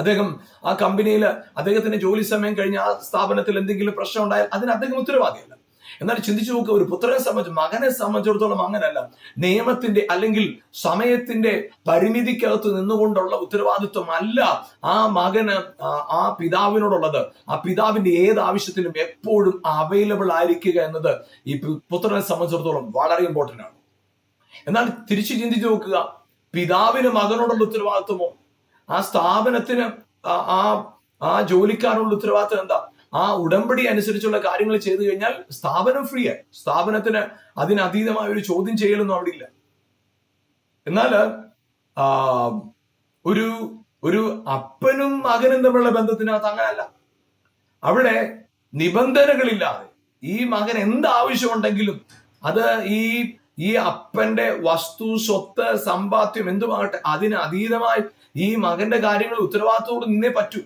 അദ്ദേഹം ആ കമ്പനിയിൽ അദ്ദേഹത്തിന്റെ ജോലി സമയം കഴിഞ്ഞ് ആ സ്ഥാപനത്തിൽ എന്തെങ്കിലും പ്രശ്നം ഉണ്ടായാൽ അതിന് അദ്ദേഹം ഉത്തരവാദിയല്ല. എന്നാൽ ചിന്തിച്ചു നോക്കുക ഒരു പുത്രനെ സംബന്ധിച്ച് മകനെ സംബന്ധിച്ചിടത്തോളം അങ്ങനല്ല. നിയമത്തിന്റെ അല്ലെങ്കിൽ സമയത്തിന്റെ പരിമിതിക്കകത്ത് നിന്നുകൊണ്ടുള്ള ഉത്തരവാദിത്വം അല്ല ആ മകന് ആ- പിതാവിനോടുള്ളത്. ആ പിതാവിന്റെ ഏത് ആവശ്യത്തിനും എപ്പോഴും അവൈലബിൾ ആയിരിക്കുക എന്നത് ഈ പുത്രനെ സംബന്ധിച്ചിടത്തോളം വളരെ ഇമ്പോർട്ടന്റ് ആണ്. എന്നാൽ തിരിച്ചു ചിന്തിച്ചു നോക്കുക പിതാവിന് മകനോടുള്ള ഉത്തരവാദിത്വമോ ആ സ്ഥാപനത്തിന് ആ- ആ ജോലിക്കാരുള്ള ഉത്തരവാദിത്തം എന്താ? ആ ഉടമ്പടി അനുസരിച്ചുള്ള കാര്യങ്ങൾ ചെയ്തു കഴിഞ്ഞാൽ സ്ഥാപനം ഫ്രീ ആയി. സ്ഥാപനത്തിന് അതിനതീതമായ ഒരു ചോദ്യം ചെയ്യലൊന്നും അവിടെ ഇല്ല. എന്നാൽ ഒരു ഒരു അപ്പനും മകനും തമ്മിലുള്ള ബന്ധത്തിനകത്ത് അങ്ങനല്ല. അവിടെ നിബന്ധനകളില്ലാതെ ഈ മകൻ എന്ത് ആവശ്യമുണ്ടെങ്കിലും അത് ഈ ഈ അപ്പന്റെ വസ്തു സ്വത്ത് സമ്പാദ്യം എന്തുമാകട്ടെ അതിന് അതീതമായി ഈ മകന്റെ കാര്യങ്ങൾ ഉത്തരവാദിത്തോട് നിന്നേ പറ്റൂ.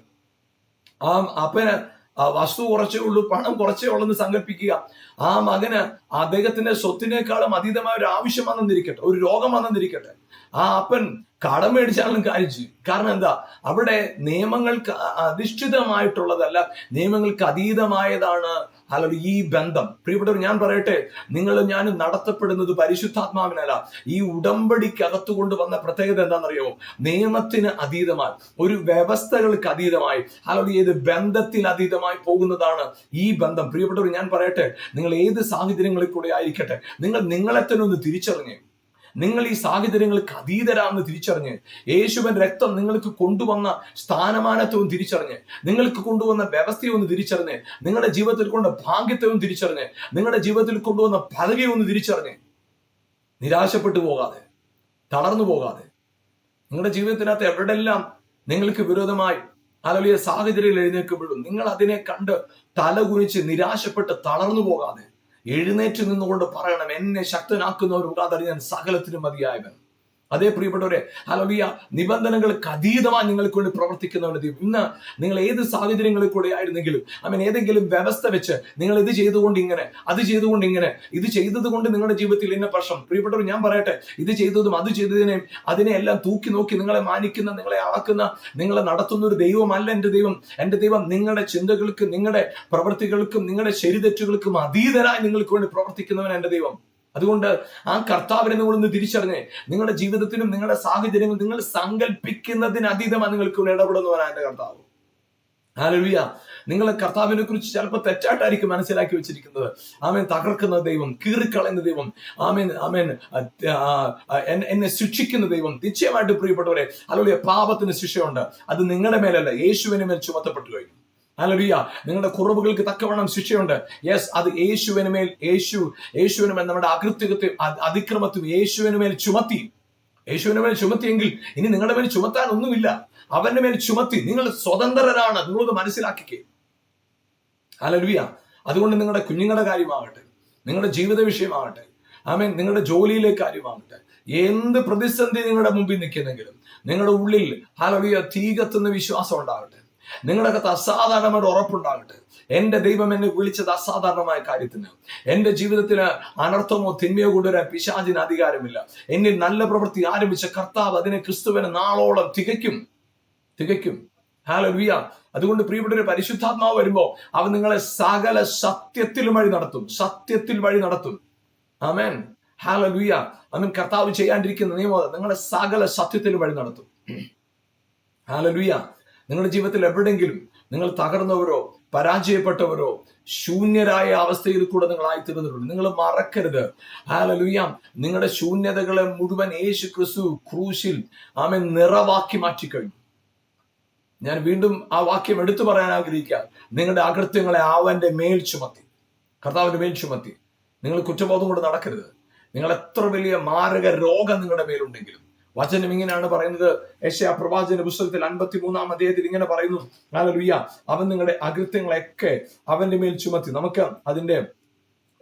ആ അപ്പന് വസ്തു കുറച്ചേ ഉള്ളൂ പണം കുറച്ചേ ഉള്ളൂ എന്ന് സങ്കല്പിക്കുക. ആ മകന് അദ്ദേഹത്തിന്റെ സ്വത്തിനേക്കാളും അതീതമായ ഒരു ആവശ്യം വന്നെന്നിരിക്കട്ടെ ഒരു രോഗം വന്നെന്നിരിക്കട്ടെ ആ അപ്പൻ കടം മേടിച്ചാലും കാര്യം ചെയ്യും. കാരണം എന്താ? അവിടെ നിയമങ്ങൾക്ക് അധിഷ്ഠിതമായിട്ടുള്ളതല്ല നിയമങ്ങൾക്ക് അതീതമായതാണ് അല്ലെങ്കിൽ ഈ ബന്ധം പ്രിയപ്പെട്ടവർ ഞാൻ പറയട്ടെ നിങ്ങൾ ഞാൻ നടത്തപ്പെടുന്നത് പരിശുദ്ധാത്മാവിനല്ല. ഈ ഉടമ്പടിക്കകത്ത് കൊണ്ടുവന്ന പ്രത്യേകത എന്താണെന്നറിയോ? നിയമത്തിന് അതീതമായി ഒരു വ്യവസ്ഥകൾക്ക് അതീതമായി അല്ലെങ്കിൽ ഏത് ബന്ധത്തിൽ അതീതമായി പോകുന്നതാണ് ഈ ബന്ധം. പ്രിയപ്പെട്ടവർ ഞാൻ പറയട്ടെ നിങ്ങൾ ഏത് സാഹചര്യങ്ങളിൽ കൂടെ ആയിരിക്കട്ടെ നിങ്ങൾ നിങ്ങളെ തന്നെ ഒന്ന് തിരിച്ചറിഞ്ഞേ നിങ്ങൾ ഈ സാഹചര്യങ്ങൾക്ക് അതീതരാന്ന് തിരിച്ചറിഞ്ഞ് യേശുവൻ രക്തം നിങ്ങൾക്ക് കൊണ്ടുവന്ന സ്ഥാനമാനത്വവും തിരിച്ചറിഞ്ഞ് നിങ്ങൾക്ക് കൊണ്ടുവന്ന വ്യവസ്ഥയും ഒന്ന് തിരിച്ചറിഞ്ഞ് നിങ്ങളുടെ ജീവിതത്തിൽ കൊണ്ട് ഭാഗ്യത്വവും തിരിച്ചറിഞ്ഞ് നിങ്ങളുടെ ജീവിതത്തിൽ കൊണ്ടുവന്ന പദവിയും ഒന്ന് തിരിച്ചറിഞ്ഞ് നിരാശപ്പെട്ടു പോകാതെ തളർന്നു പോകാതെ. നിങ്ങളുടെ ജീവിതത്തിനകത്ത് എവിടെല്ലാം നിങ്ങൾക്ക് വിരോധമായി അലലിയ സാഹചര്യങ്ങൾ എഴുന്നേൽക്കുമ്പോഴും നിങ്ങൾ അതിനെ കണ്ട് തലകുനിച്ച് നിരാശപ്പെട്ട് തളർന്നു പോകാതെ എഴുന്നേറ്റ് നിന്നുകൊണ്ട് പറയണം എന്നെ ശക്തനാക്കുന്നവർ കൂടാതെ ഞാൻ സകലത്തിനും മതിയായവൻ. അതേ പ്രിയപ്പെട്ടവരെ ഹലോലിയ നിബന്ധനകൾക്ക് അതീതമായി നിങ്ങൾക്ക് വേണ്ടി പ്രവർത്തിക്കുന്നവരുടെ ദൈവം. ഇന്ന് നിങ്ങൾ ഏത് സാഹചര്യങ്ങളിൽ കൂടെ ആയിരുന്നെങ്കിലും അവൻ ഏതെങ്കിലും വ്യവസ്ഥ വെച്ച് നിങ്ങൾ ഇത് ചെയ്തുകൊണ്ട് ഇങ്ങനെ അത് ചെയ്തുകൊണ്ട് ഇങ്ങനെ ഇത് ചെയ്തത് കൊണ്ട് നിങ്ങളുടെ ജീവിതത്തിൽ ഇന്ന പ്രശ്നം. പ്രിയപ്പെട്ടവർ ഞാൻ പറയട്ടെ ഇത് ചെയ്തതും അത് ചെയ്തതിനെയും അതിനെ എല്ലാം തൂക്കി നോക്കി നിങ്ങളെ മാനിക്കുന്ന നിങ്ങളെ ആക്കുന്ന നിങ്ങളെ നടത്തുന്ന ഒരു ദൈവമല്ല എന്റെ ദൈവം. എന്റെ ദൈവം നിങ്ങളുടെ ചിന്തകൾക്കും നിങ്ങളുടെ പ്രവൃത്തികൾക്കും നിങ്ങളുടെ ശരിതെറ്റുകൾക്കും അതീതരായി നിങ്ങൾക്ക് വേണ്ടി പ്രവർത്തിക്കുന്നവൻ എന്റെ ദൈവം. അതുകൊണ്ട് ആ കർത്താവിനെ നിങ്ങളൊന്ന് തിരിച്ചറിഞ്ഞ്. നിങ്ങളുടെ ജീവിതത്തിനും നിങ്ങളുടെ സാഹചര്യങ്ങളും നിങ്ങൾ സങ്കല്പിക്കുന്നതിന് അതീതമായി നിങ്ങൾക്ക് ഇടപെടുന്നവനാണ് എന്റെ കർത്താവ്. ഹാലലുയ നിങ്ങൾ കർത്താവിനെ കുറിച്ച് ചിലപ്പോൾ തെറ്റായിട്ടായിരിക്കും മനസ്സിലാക്കി വെച്ചിരിക്കുന്നത്. ആമേൻ. തകർക്കുന്ന ദൈവം കീറിക്കളയുന്ന ദൈവം ആമേൻ ആമേൻ. എന്നെ ശിക്ഷിക്കുന്ന ദൈവം. നിശ്ചയമായിട്ട് പ്രിയപ്പെട്ടവരെ അലോളിയ പാപത്തിന് ശിക്ഷയുണ്ട്. അത് നിങ്ങളുടെ മേലല്ല യേശുവിന് മേൽ ചുമത്തപ്പെട്ടു കഴിഞ്ഞു അലറിയ നിങ്ങളുടെ കുറവുകൾക്ക് തക്കവണ്ണം ശിക്ഷയുണ്ട്. യെസ് അത് യേശുവിന് മേൽ യേശു യേശുവിന് മേൽ നമ്മുടെ അകൃത്യത്തെ അതിക്രമത്തും യേശുവിന് മേൽ ചുമത്തി. യേശുവിന് മേൽ ചുമത്തിയെങ്കിൽ ഇനി നിങ്ങളുടെ മേൽ ചുമത്താൻ ഒന്നുമില്ല. അവന്റെ മേൽ ചുമത്തി. നിങ്ങൾ സ്വതന്ത്രരാണ്. നിങ്ങളത് മനസ്സിലാക്കിക്കേ. അലരുവിയ അതുകൊണ്ട് നിങ്ങളുടെ കുഞ്ഞുങ്ങളുടെ കാര്യമാകട്ടെ. നിങ്ങളുടെ ജീവിത വിഷയമാകട്ടെ. ആമേൻ. നിങ്ങളുടെ ജോലിയിലെ കാര്യമാകട്ടെ. എന്ത് പ്രതിസന്ധി നിങ്ങളുടെ മുമ്പിൽ നിൽക്കുന്നെങ്കിലും നിങ്ങളുടെ ഉള്ളിൽ ഹലവിയ തീ കത്തുന്ന വിശ്വാസം ഉണ്ടാകട്ടെ. നിങ്ങളുടെ അസാധാരണമായിട്ട് അസാധാരണമായ ഉറപ്പുണ്ടാകട്ടെ. എന്റെ ദൈവം എന്നെ വിളിച്ചത് അസാധാരണമായ കാര്യത്തിന്. എന്റെ ജീവിതത്തിന് അനർത്ഥമോ തിന്മയോ കൊണ്ടുവരാൻ പിശാചിന് അധികാരമില്ല. എന്നിൽ നല്ല പ്രവൃത്തി ആരംഭിച്ച കർത്താവ് അതിനെ ക്രിസ്തുവിനെ നാളോളം തികയ്ക്കും. തികയ്ക്കും. ഹാലോ വിയ അതുകൊണ്ട് പ്രിയപ്പെട്ട ഒരു പരിശുദ്ധാത്മാവ് വരുമ്പോ അവൻ നിങ്ങളെ സകല സത്യത്തിൽ വഴി നടത്തും. സത്യത്തിൽ വഴി നടത്തും. ആമേൻ ഹാലോ വിയ അവൻ കർത്താവ് ചെയ്യാണ്ടിരിക്കുന്ന നിയമം നിങ്ങളെ സകല സത്യത്തിൽ വഴി നടത്തും. ഹാലോ വിയ നിങ്ങളുടെ ജീവിതത്തിൽ എവിടെയെങ്കിലും നിങ്ങൾ തകർന്നവരോ പരാജയപ്പെട്ടവരോ ശൂന്യരായ അവസ്ഥയിൽ കൂടെ നിങ്ങൾ ആയിത്തീർന്നിട്ടുണ്ട്. നിങ്ങൾ മറക്കരുത്. ഹാലലുയാം നിങ്ങളുടെ ശൂന്യതകളെ മുഴുവൻ യേശു ക്രിസ്തു ക്രൂശിൽ ആമെ നിറവാക്കി മാറ്റിക്കഴിഞ്ഞു. ഞാൻ വീണ്ടും ആ വാക്യം എടുത്തു പറയാൻ ആഗ്രഹിക്കാം നിങ്ങളുടെ അകൃത്യങ്ങളെ ആവന്റെ മേൽ ചുമത്തി. കർത്താവിന്റെ മേൽ ചുമത്തി. നിങ്ങൾ കുറ്റബോധം കൊണ്ട് നടക്കരുത്. നിങ്ങൾ എത്ര വലിയ മാരക രോഗം നിങ്ങളുടെ മേലുണ്ടെങ്കിലും വചനം ഇങ്ങനെയാണ് പറയുന്നത്. യശയ പ്രവാചന പുസ്തകത്തിൽ അൻപത്തി മൂന്നാം അധ്യായത്തിൽ ഇങ്ങനെ പറയുന്നു. ഹാലലുയ്യ അവൻ നിങ്ങളുടെ അകൃത്യങ്ങളെയൊക്കെ അവന്റെ മേൽ ചുമത്തി. നമുക്ക് അതിന്റെ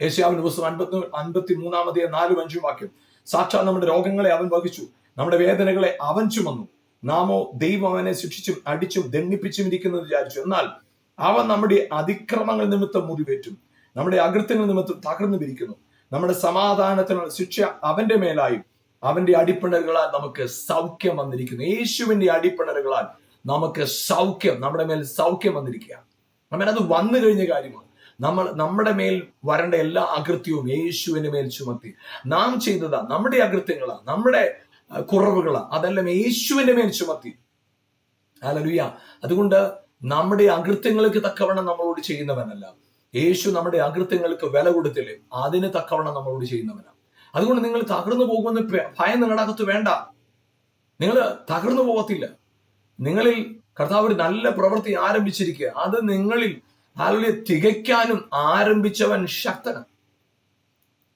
യേശയാവിന്റെ പുസ്തകം അൻപത്തി അൻപത്തി മൂന്നാം അധ്യായം നാലും അഞ്ചും വാക്യം. സാക്ഷാത് നമ്മുടെ രോഗങ്ങളെ അവൻ വഹിച്ചു. നമ്മുടെ വേദനകളെ അവൻ ചുമന്നു. നാമോ ദൈവം അവനെ ശിക്ഷിച്ചും അടിച്ചും ദണ്ണിപ്പിച്ചും ഇരിക്കുന്നത് വിചാരിച്ചു. എന്നാൽ അവൻ നമ്മുടെ അതിക്രമങ്ങൾ നിമിത്തം മുറിവേറ്റും. നമ്മുടെ അകൃത്യങ്ങൾ നിമിത്തം തകർന്നു പിരിക്കുന്നു നമ്മുടെ സമാധാനത്തിനുള്ള ശിക്ഷ അവന്റെ മേലായും. അവന്റെ അടിപ്പിണറുകളാൽ നമുക്ക് സൗഖ്യം വന്നിരിക്കുന്നു. യേശുവിന്റെ അടിപ്പിണറുകളാൽ നമുക്ക് സൗഖ്യം നമ്മുടെ മേൽ സൗഖ്യം വന്നിരിക്കുക. നമ്മൾ അത് വന്നു കഴിഞ്ഞ കാര്യമാണ്. നമ്മൾ നമ്മുടെ മേൽ വരേണ്ട എല്ലാ അകൃത്യവും യേശുവിന്റെ മേൽ ചുമത്തി. നാം ചെയ്തതാ നമ്മുടെ അകൃത്യങ്ങളാ നമ്മുടെ കുറവുകളാ അതെല്ലാം യേശുവിന്റെ മേൽ ചുമത്തി. അലലുയ അതുകൊണ്ട് നമ്മുടെ അകൃത്യങ്ങൾക്ക് തക്കവണ്ണം നമ്മളോട് ചെയ്യുന്നവനല്ല. യേശു നമ്മുടെ അകൃത്യങ്ങൾക്ക് വില കൊടുത്തില്ലേ അതിന് തക്കവണ്ണം നമ്മളോട് ചെയ്യുന്നവനാണ് അതുകൊണ്ട് നിങ്ങൾ തകർന്നു പോകുമെന്ന് ഭയം നിങ്ങളുടെ അകത്ത് വേണ്ട. നിങ്ങൾ തകർന്നു പോകത്തില്ല. നിങ്ങളിൽ കർത്താവ് ഒരു നല്ല പ്രവൃത്തി ആരംഭിച്ചിരിക്കുക. അത് നിങ്ങളിൽ അതിൽ തികയ്ക്കാനും ആരംഭിച്ചവൻ ശക്തന്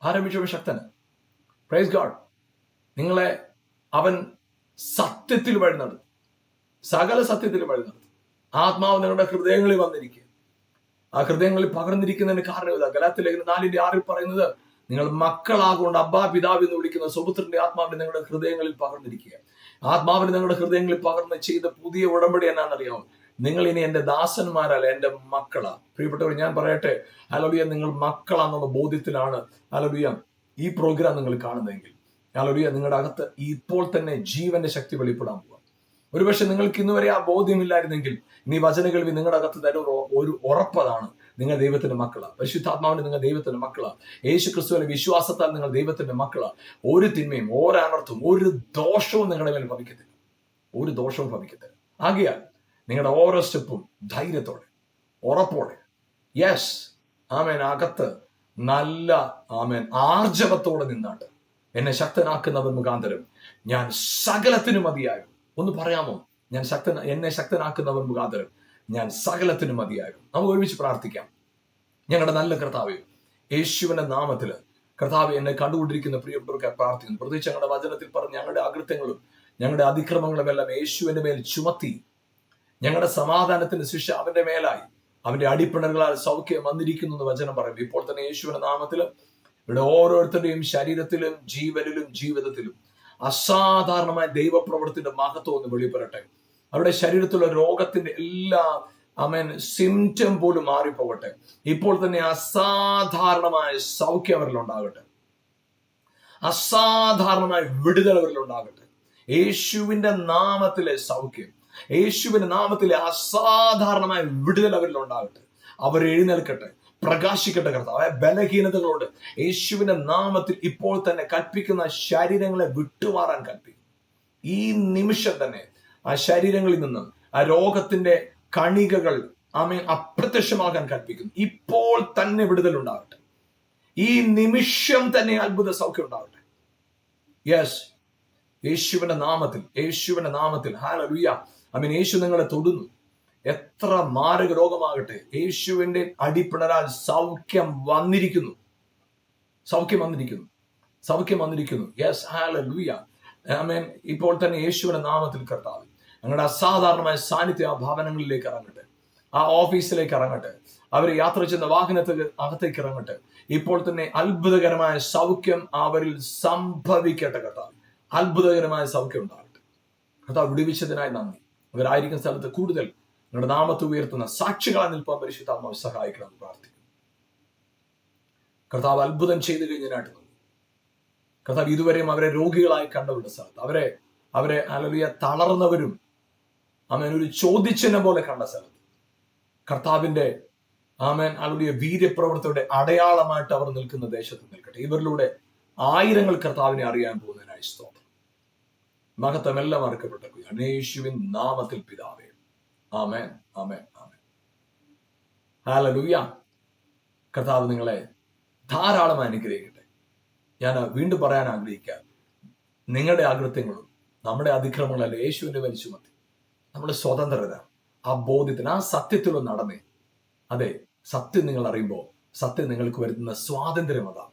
ആരംഭിച്ചവൻ ശക്തന് പ്രൈസ് ഗാഡ് നിങ്ങളെ അവൻ സത്യത്തിൽ വഴി നടത്തും സകല സത്യത്തിൽ വഴി നടത്തും ആത്മാവ് നിങ്ങളുടെ ഹൃദയങ്ങളിൽ വന്നിരിക്കുക. ആ ഹൃദയങ്ങളിൽ പകർന്നിരിക്കുന്നതിന് കാരണം ഇതാ. ഗലാത്തിലേക്ക് നാലിന്റെ ആറിൽ പറയുന്നത് നിങ്ങൾ മക്കളാകൊണ്ട് അബ്ബാ പിതാവ് എന്ന് വിളിക്കുന്ന സുപുത്രന്റെ ആത്മാവിനെ നിങ്ങളുടെ ഹൃദയങ്ങളിൽ പകർന്നിരിക്കുക ആത്മാവിന് നിങ്ങളുടെ ഹൃദയങ്ങളിൽ പകർന്ന് ചെയ്ത പുതിയ ഉടമ്പടി എന്നാണെന്നറിയാമോ? നിങ്ങൾ ഇനി എന്റെ ദാസന്മാരല്ല എന്റെ മക്കളാ. പ്രിയപ്പെട്ടവർ ഞാൻ പറയട്ടെ അലോലിയ നിങ്ങൾ മക്കളാന്നുള്ള ബോധ്യത്തിലാണ് അലോലിയ ഈ പ്രോഗ്രാം നിങ്ങൾ കാണുന്നതെങ്കിൽ. അലോലിയ നിങ്ങളുടെ അകത്ത് ഇപ്പോൾ തന്നെ ജീവന്റെ ശക്തി വെളിപ്പെടാൻ പോവാം. ഒരുപക്ഷെ നിങ്ങൾക്ക് ഇന്നുവരെ ആ ബോധ്യമില്ലായിരുന്നെങ്കിൽ ഇനി വചനകൾവി നിങ്ങളുടെ അകത്ത് തരുന്ന ഒരു ഉറപ്പതാണ് നിങ്ങൾ ദൈവത്തിന്റെ മക്കളാണ് പരിശുദ്ധാത്മാവിന് നിങ്ങൾ ദൈവത്തിന്റെ മക്കളാണ് യേശു ക്രിസ്തുവിന്റെ വിശ്വാസത്താൽ നിങ്ങൾ ദൈവത്തിന്റെ മക്കളാണ് ഒരു തിന്മയും ഒരനർത്ഥവും ഒരു ദോഷവും നിങ്ങളുടെ മേൽ ഭവിക്കത്തില്ല. ഒരു ദോഷവും ഭവിക്കത്തില്ല. ആകിയാൽ നിങ്ങളുടെ ഓരോ സ്റ്റെപ്പും ധൈര്യത്തോടെ ഉറപ്പോടെ. യെസ്. ആമേൻ. അകത്ത് നല്ല ആമേൻ ആർജവത്തോടെ നിന്നാട്ട്. എന്നെ ശക്തനാക്കുന്നവൻ മുഖാന്തരം ഞാൻ സകലത്തിനും മതിയാകും. ഒന്ന് പറയാമോ? ഞാൻ ശക്തൻ എന്നെ ശക്തനാക്കുന്നവൻ മുഖാന്തരം. ഞാൻ സകലത്തിനും മതിയാകും. നമുക്ക് ഒരുമിച്ച് പ്രാർത്ഥിക്കാം. ഞങ്ങളുടെ നല്ല കർത്താവ് യേശുവിന്റെ നാമത്തിൽ കർത്താവ് എന്നെ കണ്ടുകൊണ്ടിരിക്കുന്ന പ്രിയപ്പെട്ടവർക്ക് പ്രാർത്ഥിക്കുന്നു. പ്രത്യേകിച്ച് ഞങ്ങളുടെ വചനത്തിൽ പറഞ്ഞ ഞങ്ങളുടെ അകൃത്യങ്ങളും ഞങ്ങളുടെ അതിക്രമങ്ങളും എല്ലാം യേശുവിന്റെ മേൽ ചുമത്തി ഞങ്ങളുടെ സമാധാനത്തിന് ശിക്ഷ അവന്റെ മേലായി അവന്റെ അടിപ്പിണറുകളാൽ സൗഖ്യം വന്നിരിക്കുന്നു എന്ന് വചനം പറയും ഇപ്പോൾ തന്നെ യേശുവിന്റെ നാമത്തിൽ ഇവിടെ ഓരോരുത്തരുടെയും ശരീരത്തിലും ജീവനിലും ജീവിതത്തിലും അസാധാരണമായ ദൈവപ്രവർത്തിന്റെ മഹത്വം ഒന്ന് വെളിപ്പെടട്ടെ. അവരുടെ ശരീരത്തിലുള്ള രോഗത്തിന്റെ എല്ലാ അമേൻ സിംറ്റം പോലും മാറിപ്പോകട്ടെ. ഇപ്പോൾ തന്നെ അസാധാരണമായ സൗഖ്യം അവരിൽ ഉണ്ടാകട്ടെ അസാധാരണമായ വിടുതൽ അവരിൽ ഉണ്ടാകട്ടെ യേശുവിന്റെ നാമത്തിലെ സൗഖ്യം യേശുവിന്റെ നാമത്തിലെ അസാധാരണമായ വിടുതൽ അവരിൽ ഉണ്ടാകട്ടെ അവർ എഴുന്നേൽക്കട്ടെ പ്രകാശിക്കട്ടെ കർത്താവ്. ബലഹീനതകളോട് യേശുവിന്റെ നാമത്തിൽ ഇപ്പോൾ തന്നെ കൽപ്പിക്കുന്ന ശരീരങ്ങളെ വിട്ടുമാറാൻ കൽപ്പിക്കും. ഈ നിമിഷം തന്നെ ആ ശരീരങ്ങളിൽ നിന്ന് ആ രോഗത്തിന്റെ കണികകൾ ആമേൻ അപ്രത്യക്ഷമാകാൻ കൽപ്പിക്കുന്നു. ഇപ്പോൾ തന്നെ വിടുതൽ ഉണ്ടാകട്ടെ. ഈ നിമിഷം തന്നെ അത്ഭുത സൗഖ്യം ഉണ്ടാകട്ടെ. യെസ് യേശുവിന്റെ നാമത്തിൽ യേശുവിന്റെ നാമത്തിൽ. ഹാലലുയ്യ അമീൻ യേശു നിങ്ങളെ തൊടുന്നു. എത്ര മാരക രോഗമാകട്ടെ. യേശുവിന്റെ അടിപ്പിണരാൽ സൗഖ്യം വന്നിരിക്കുന്നു. സൗഖ്യം വന്നിരിക്കുന്നു. സൗഖ്യം വന്നിരിക്കുന്നു. യെസ് ഹാലലുയ്യ ആമേൻ ഇപ്പോൾ തന്നെ യേശുവിന്റെ നാമത്തിൽ കർത്താവ്. ഞങ്ങളുടെ അസാധാരണമായ സാന്നിധ്യം ആ ഭവനങ്ങളിലേക്ക് ഇറങ്ങട്ടെ. ആ ഓഫീസിലേക്ക് ഇറങ്ങട്ടെ. അവർ യാത്ര ചെയ്യുന്ന വാഹനത്തിൽ അകത്തേക്ക് ഇറങ്ങട്ടെ. ഇപ്പോൾ തന്നെ അത്ഭുതകരമായ സൗഖ്യം അവരിൽ സംഭവിക്കട്ടെ കർത്താവ്. അത്ഭുതകരമായ സൗഖ്യം ഉണ്ടാകട്ടെ. അത് വിടുവിച്ചതിനായി നന്ദി. അവരായിരിക്കുന്ന സ്ഥലത്ത് കൂടുതൽ നിങ്ങളുടെ നാമത്തെ ഉയർത്തുന്ന സാക്ഷികളെ നിൽപ്പാൻ പരിശുദ്ധാത്മാവ് സഹായിക്കണം പ്രാർത്ഥിക്കുന്നു. കർത്താവ് അത്ഭുതം ചെയ്തു കഴിഞ്ഞതിനായിട്ട് നന്ദി. കർത്താവ് ഇതുവരെയും അവരെ രോഗികളായി കണ്ടവരുടെ സ്ഥലത്ത് അവരെ അവരെ അലറിയ തളർന്നവരും അവൻ ഒരു ചോദ്യചിഹ്നം പോലെ കണ്ട സ്ഥലത്ത് കർത്താവിന്റെ ആമേൻ അവരുടെ വീര്യപ്രവർത്തയുടെ അടയാളമായിട്ട് അവർ നിൽക്കുന്ന ദേശത്ത് നിൽക്കട്ടെ. ഇവരിലൂടെ ആയിരങ്ങൾ കർത്താവിനെ അറിയാൻ പോകുന്നതിനായി സ്തോത്രം. മഹത്വം എല്ലാം അർക്കപ്പെട്ടു ഗണേശുവിൻ നാമത്തിൽ പിതാവേ. ആമേൻ ആമേൻ ആമേൻ. ഹാലലൂയ കർത്താവ് നിങ്ങളെ ധാരാളം അനുഗ്രഹിക്കട്ടെ. ഞാൻ വീണ്ടും പറയാൻ ആഗ്രഹിക്കാം. നിങ്ങളുടെ ആകൃത്യങ്ങളും നമ്മുടെ അതിക്രമങ്ങളല്ല യേശുവിന്റെ വലിച്ചുമത്തി ചുമത്തി. നമ്മൾ സ്വതന്ത്രത ആ ബോധ്യത്തിന് ആ സത്യത്തിൽ നടന്നേ. അതെ സത്യം നിങ്ങൾ അറിയുമ്പോൾ സത്യം നിങ്ങൾക്ക് വരുത്തുന്ന സ്വാതന്ത്ര്യം അതാണ്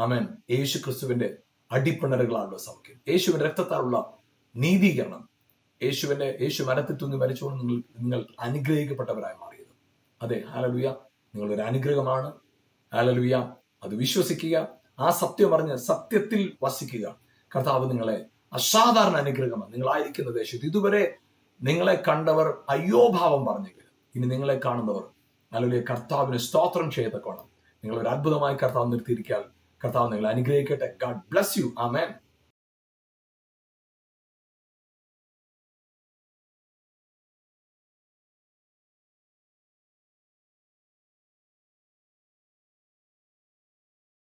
ആമേൻ. യേശു ക്രിസ്തുവിന്റെ അടിപ്പിണറുകളാണല്ലോ സൗഖ്യം. യേശുവിന്റെ രക്തത്താലുള്ള നീതീകരണം. യേശുവിന്റെ യേശു മരത്തിൽ തൂങ്ങി മരിച്ചുകൊണ്ട് നിങ്ങൾ നിങ്ങൾ അനുഗ്രഹിക്കപ്പെട്ടവരായി മാറിയത്. അതെ ഹാലലുയ നിങ്ങളൊരു അനുഗ്രഹമാണ്. ഹാലലുയ അത് വിശ്വസിക്കുക. ആ സത്യം അറിഞ്ഞ് സത്യത്തിൽ വസിക്കുക. കർത്താവ് നിങ്ങളെ അസാധാരണ അനുഗ്രഹമാണ്. നിങ്ങളായിരിക്കുന്ന ദേശത്ത് ഇതുവരെ നിങ്ങളെ കണ്ടവർ അയ്യോഭാവം പറഞ്ഞെങ്കിലും ഇനി നിങ്ങളെ കാണുന്നവർ അല്ലെങ്കിൽ കർത്താവിന് സ്തോത്രം ചെയ്തക്കോണം നിങ്ങൾ ഒരു അത്ഭുതമായി കർത്താവ് നിർത്തിയിരിക്കാൻ കർത്താവ് നിങ്ങളെ അനുഗ്രഹിക്കട്ടെ. God bless you amen